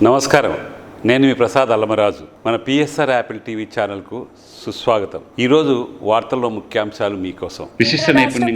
నమస్కారం నేను మీ ప్రసాద్ అల్లమరాజు. మన పిఎస్ఆర్ యాపిల్ టీవీ ఛానల్కు సుస్వాగతం. ఈరోజు వార్తల్లో ముఖ్యాంశాలు మీకోసం. విశిష్ట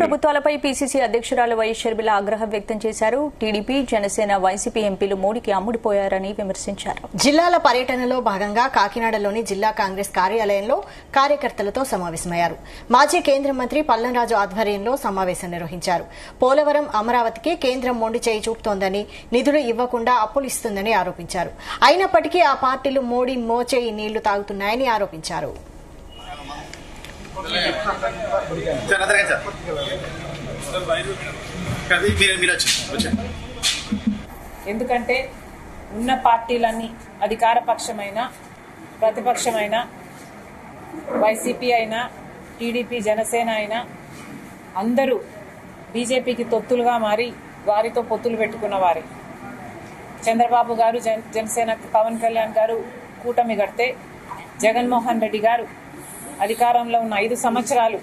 ప్రభుత్వాలపై పీసీసీ అధ్యక్షురాలు వైఎస్ షర్మిల ఆగ్రహం వ్యక్తం చేశారు. టీడీపీ జనసేన వైసీపీ ఎంపీలు మోడీకి అమ్ముడిపోయారని విమర్శించారు. జిల్లాల పర్యటనలో భాగంగా కాకినాడలోని జిల్లా కాంగ్రెస్ కార్యాలయంలో కార్యకర్తలతో సమావేశమయ్యారు. మాజీ కేంద్ర మంత్రి పల్లంరాజు ఆధ్వర్యంలో సమావేశం నిర్వహించారు. పోలవరం అమరావతికి కేంద్రం మొండి చేయి చూపుతోందని నిధులు ఇవ్వకుండా అప్పులు ఇస్తుందని ఆరోపించారు. అయినప్పటికీ ఆ పార్టీలు మోడీ మోచేయి నీళ్ళు తాగుతున్నాయని ఆరోపించారు. ఎందుకంటే ఉన్న పార్టీలన్నీ అధికార పక్షమైన ప్రతిపక్షమైన వైసీపీ అయినా టీడీపీ జనసేన అయినా అందరూ బీజేపీకి తొత్తులుగా మారి వారితో పొత్తులు పెట్టుకున్న వారే. చంద్రబాబు గారు జనసేన పవన్ కళ్యాణ్ గారు కూటమి కడితే జగన్మోహన్ రెడ్డి గారు అధికారంలో ఉన్న ఐదు సంవత్సరాలు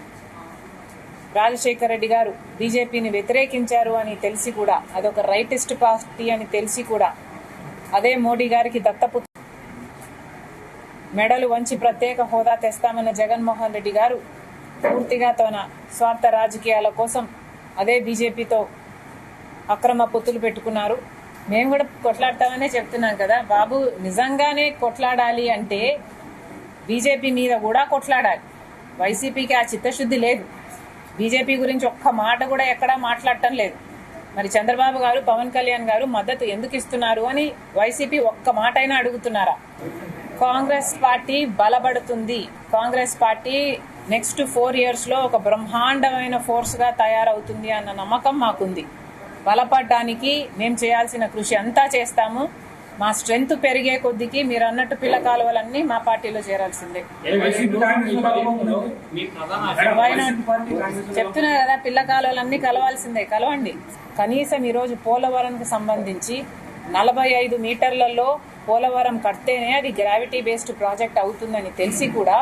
రాజశేఖర రెడ్డి గారు బీజేపీని వ్యతిరేకించారు అని తెలిసి కూడా అదొక రైటిస్ట్ పార్టీ అని తెలిసి కూడా అదే మోడీ గారికి దత్తపు మెడలు వంచి ప్రత్యేక హోదా తెస్తామన్న జగన్మోహన్ రెడ్డి గారు పూర్తిగా తన స్వార్థ రాజకీయాల కోసం అదే బీజేపీతో అక్రమ పొత్తులు పెట్టుకున్నారు. మేము కూడా కొట్లాడతామనే చెప్తున్నాం కదా. బాబు నిజంగానే కొట్లాడాలి అంటే బీజేపీ మీద కూడా కొట్లాడాలి. వైసీపీకి ఆ చిత్తశుద్ధి లేదు. బీజేపీ గురించి ఒక్క మాట కూడా ఎక్కడా మాట్లాడటం లేదు. మరి చంద్రబాబు గారు పవన్ కళ్యాణ్ గారు మద్దతు ఎందుకు ఇస్తున్నారు అని వైసీపీ ఒక్క మాట అయినా అడుగుతున్నారా? కాంగ్రెస్ పార్టీ బలపడుతుంది. కాంగ్రెస్ పార్టీ నెక్స్ట్ ఫోర్ ఇయర్స్లో ఒక బ్రహ్మాండమైన ఫోర్స్గా తయారవుతుంది అన్న నమ్మకం మాకుంది. బలపడడానికి మేము చేయాల్సిన కృషి అంతా చేస్తాము. మా స్ట్రెంగ్త్ పెరిగే కొద్దికి మీరు అన్నట్టు పిల్ల కాలువలన్నీ మా పార్టీలో చేరాల్సిందే. చెప్తున్నారు చెప్తున్నా కదా పిల్ల కాలువలన్నీ కలవాల్సిందే. కలవండి. కనీసం ఈరోజు పోలవరంకి సంబంధించి నలభై ఐదు మీటర్లలో పోలవరం కడితేనే అది గ్రావిటీ బేస్డ్ ప్రాజెక్ట్ అవుతుందని తెలిసి కూడా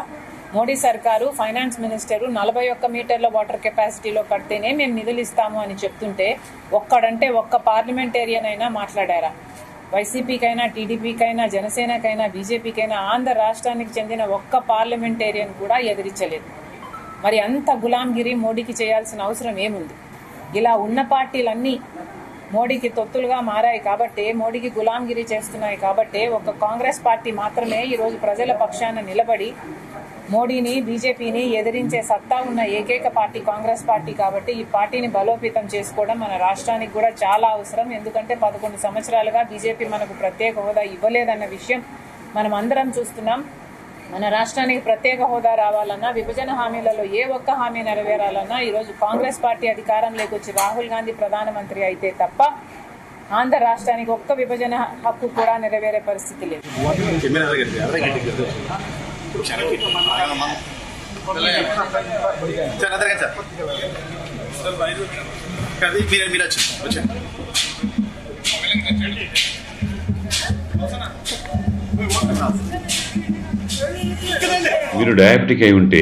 మోడీ సర్కారు ఫైనాన్స్ మినిస్టరు నలభై ఒక్క మీటర్ల వాటర్ కెపాసిటీలో కడితేనే మేము నిధులు ఇస్తాము అని చెప్తుంటే ఒక్కడంటే ఒక్క పార్లమెంటేరియన్ అయినా మాట్లాడారా? వైసీపీకైనా టీడీపీకైనా జనసేనకైనా బీజేపీకైనా ఆంధ్ర రాష్ట్రానికి చెందిన ఒక్క పార్లమెంటేరియన్ కూడా ఎదిరించలేదు. మరి అంత గులాంగిరి మోడీకి చేయాల్సిన అవసరం ఏముంది? ఇలా ఉన్న పార్టీలన్నీ మోడీకి తొత్తులుగా మారాయి కాబట్టి మోడీకి గులాంగిరి చేస్తున్నాయి కాబట్టి ఒక కాంగ్రెస్ పార్టీ మాత్రమే ఈరోజు ప్రజల పక్షాన నిలబడి మోడీని బీజేపీని ఎదిరించే సత్తా ఉన్న ఏకైక పార్టీ కాంగ్రెస్ పార్టీ కాబట్టి ఈ పార్టీని బలోపేతం చేసుకోవడం మన రాష్ట్రానికి కూడా చాలా అవసరం. ఎందుకంటే పదకొండు సంవత్సరాలుగా బీజేపీ మనకు ప్రత్యేక హోదా ఇవ్వలేదన్న విషయం మనం అందరం చూస్తున్నాం. మన రాష్ట్రానికి ప్రత్యేక హోదా రావాలన్నా విభజన హామీలలో ఏ ఒక్క హామీ నెరవేరాలన్నా ఈరోజు కాంగ్రెస్ పార్టీ అధికారంలోకి వచ్చి రాహుల్ గాంధీ ప్రధానమంత్రి అయితే తప్ప ఆంధ్ర రాష్ట్రానికి ఒక్క విభజన హక్కు కూడా నెరవేరే పరిస్థితి లేదు. సార్ సార్ అది మీరు మీరు వచ్చి మీరు డయాబెటిక్ అయి ఉంటే